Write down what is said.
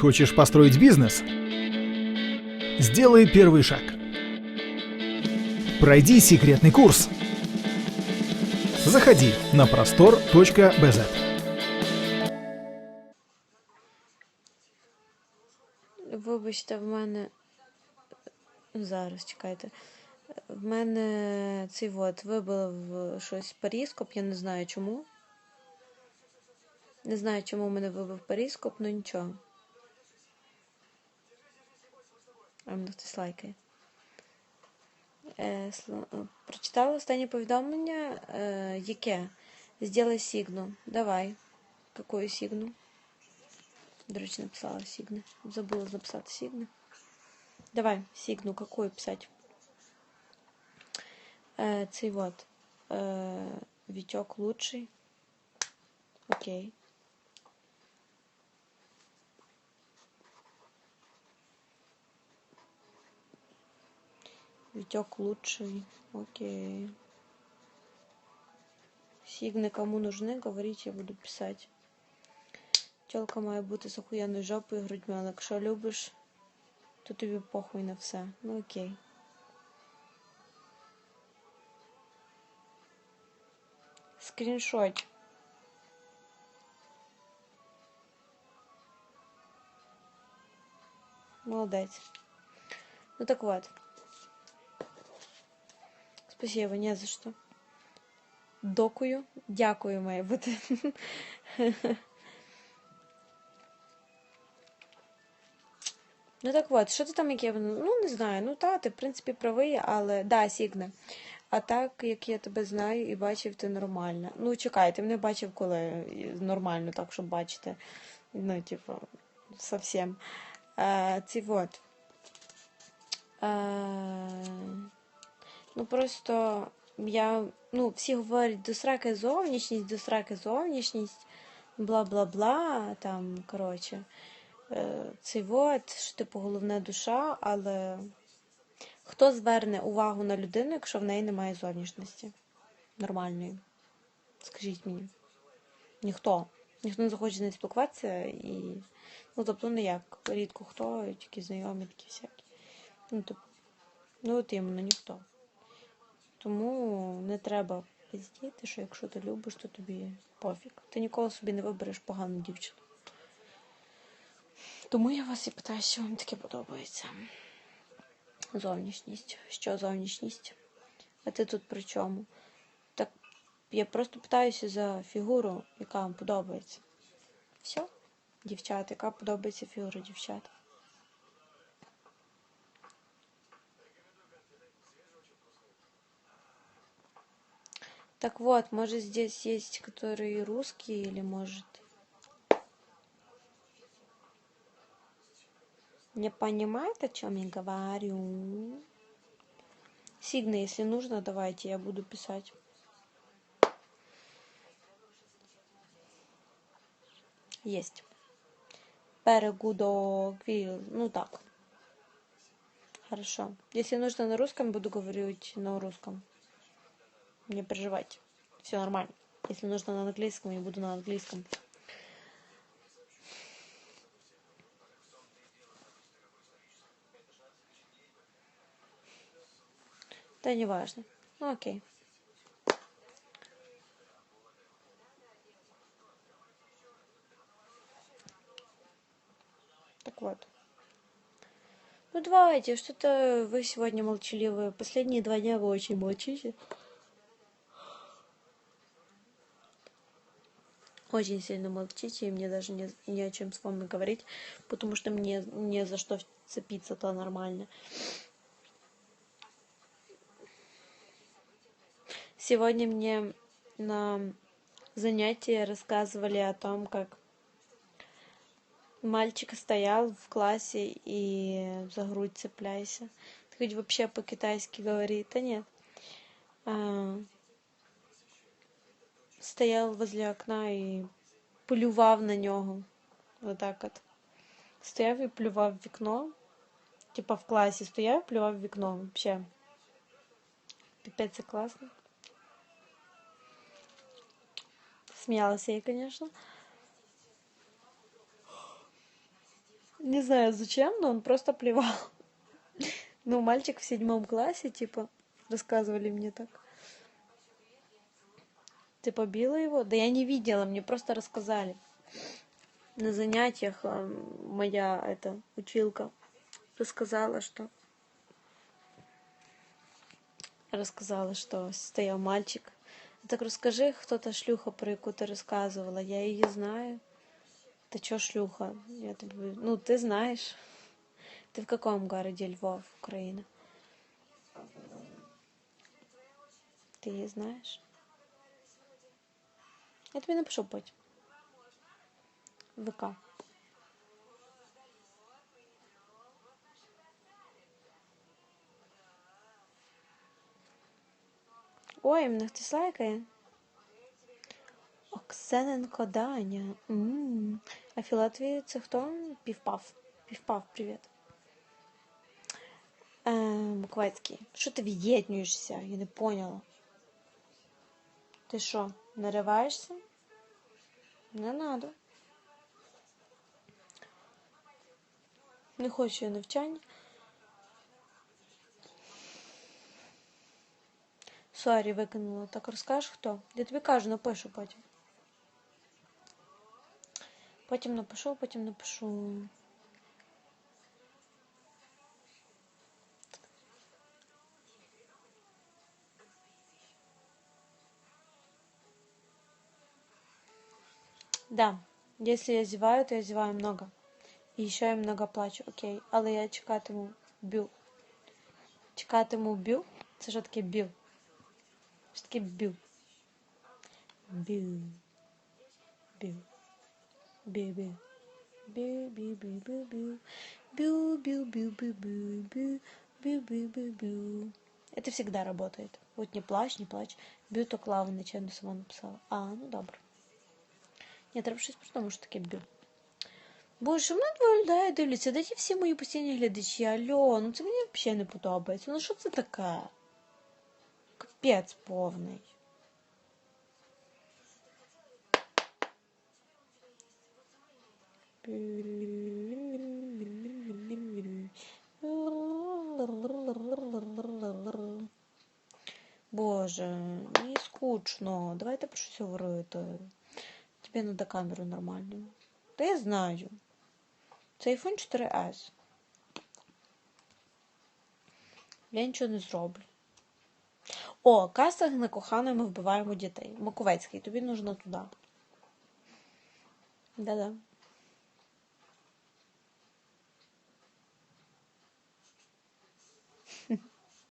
Хочешь построить бизнес? Сделай первый шаг. Пройди секретный курс. Заходи на простор.бз. Вибачте, в мене. Зараз чекайте. В мене цей от вибив щось періскоп, я не знаю чому. Не знаю, чому мене вибив періскоп, ну нічого. А мене хтось лайкає. Е, прочитала останнє повідомлення. Е, яке? Сделай сигну. Давай. Какую сигну? До речі, написала сигну. Забула записати сигну. Давай, сигну, какую писать? Е, цей вот. Е, Вітьок лучший. Окей. Витек лучший. Окей. Сигны кому нужны, говорите, я буду писать. Тілка має бути з охуєнною жопою і грудьми, але якщо то тобі похуй на все. Ну окей. Скріншот. Молодець. Ну так вот. Спасибо, не за що. Докую. Дякую, має бути. Ну так от, що ти там яке? Ну, не знаю. Ну та, ти, в принципі, правий, але да, Сігне. А так, як я тебе знаю і бачив, ти нормально. Ну, чекай, ти мене бачив коли нормально, так, щоб бачити. Ну, типу, совсем. А, ці вот. А, ну, просто я, ну, всі говорять, до сраки зовнішність, до сраки зовнішність, бла-бла-бла, там, коротше. Е, Цей вот, що типу головне душа, але хто зверне увагу на людину, якщо в неї немає зовнішності нормальної? Скажіть мені. Ніхто. Ніхто не захоче з нею спілкуватися і. Ну, тобто, не як. Рідко хто, тільки знайомі такі всякі. Ну, тобто, ну от іменно ніхто. Тому не треба пиздіти, що якщо ти любиш, то тобі пофіг. Ти ніколи собі не вибереш погану дівчину. Тому я вас і питаю, що вам таке подобається. Зовнішність. Що зовнішність? А ти тут при чому? Так я просто питаюся за фігуру, яка вам подобається. Все, дівчата, яка подобається фігура дівчат. Так вот, может здесь есть, которые русские или может... Не понимает, о чем я говорю? Сигна, если нужно, давайте, я буду писать. Есть. Перегудо, квил, ну так. Хорошо. Если нужно на русском, буду говорить на русском. Не переживайте. Все нормально. Если нужно на английском, я буду на английском. Да не важно. Ну окей. Так вот. Ну давайте, что-то вы сегодня молчаливые. Последние два дня вы очень молчите. Очень сильно молчите, и мне даже не, не о чем с вами говорить, потому что мне не за что цепиться-то нормально. Сегодня мне на занятии рассказывали о том, как мальчик стоял в классе и за грудь цепляйся. Ты хоть вообще по-китайски говорит, а нет. А, стоял возле окна і плював на нього. Отак от. Стояв і плював в вікно. Типа в класі стояв, плював в вікно. Вообще. Пипець це класно. Сміялася я, звісно. Не знаю зачем, но он просто плевал. Ну, мальчик в седьмом классе, типа, рассказывали мне так. Ты побила его? Да я не видела, мне просто рассказали. На занятиях э, моя эта училка рассказала, что рассказала, что стоял мальчик. Я так расскажи, кто-то шлюха, про яку ти розказувала. Я її знаю. Ты чё шлюха? Я тебе... Ну, ты знаешь. Ты в каком городе Львов, Украина? Ты її знаєш? Я тобі напишу потім. ВК. Ой, мене хтось лайкає. Оксененко Даня. м А Філатві це хто? Півпав. Півпав, привіт. Е, Буковецький. Що ти від'єднуєшся? Я не поняла. Ти що, нариваєшся? Не надо. Не хочу я навчання. Сорі, викинула. Так розкажеш хто? Я тобі кажу, напишу потім. Потім напишу, потім напишу. Да, если я зеваю, то я зеваю много. І ще я много плачу, окей. Але я чекатиму бю. Чекатиму бю. Це що таке бю? Що таке бю? Бю. Бю. Бю-бю. Бю-бю-бю-бю-бю. Бю-бю-бю-бю-бю. Бю-бю-бю-бю. Это всегда работает. Вот не плачь, не плачь. Бю то Клава нечайно сама написала. А, ну добре. Ні, треба щось придумати, що таке бю. Боже, мене виглядає, дивляться, де ті всі мої постійні глядачі. Альо, ну це мені взагалі не подобається. Ну що це таке? Капець повний. Боже, мені скучно. Давайте про щось говорити. Тобі надо камеру нормальну. Та я знаю. Це iPhone 4S. Я нічого не зроблю. О, кастинг на коханої ми вбиваємо дітей. Маковецький, тобі нужно туди. Да-да.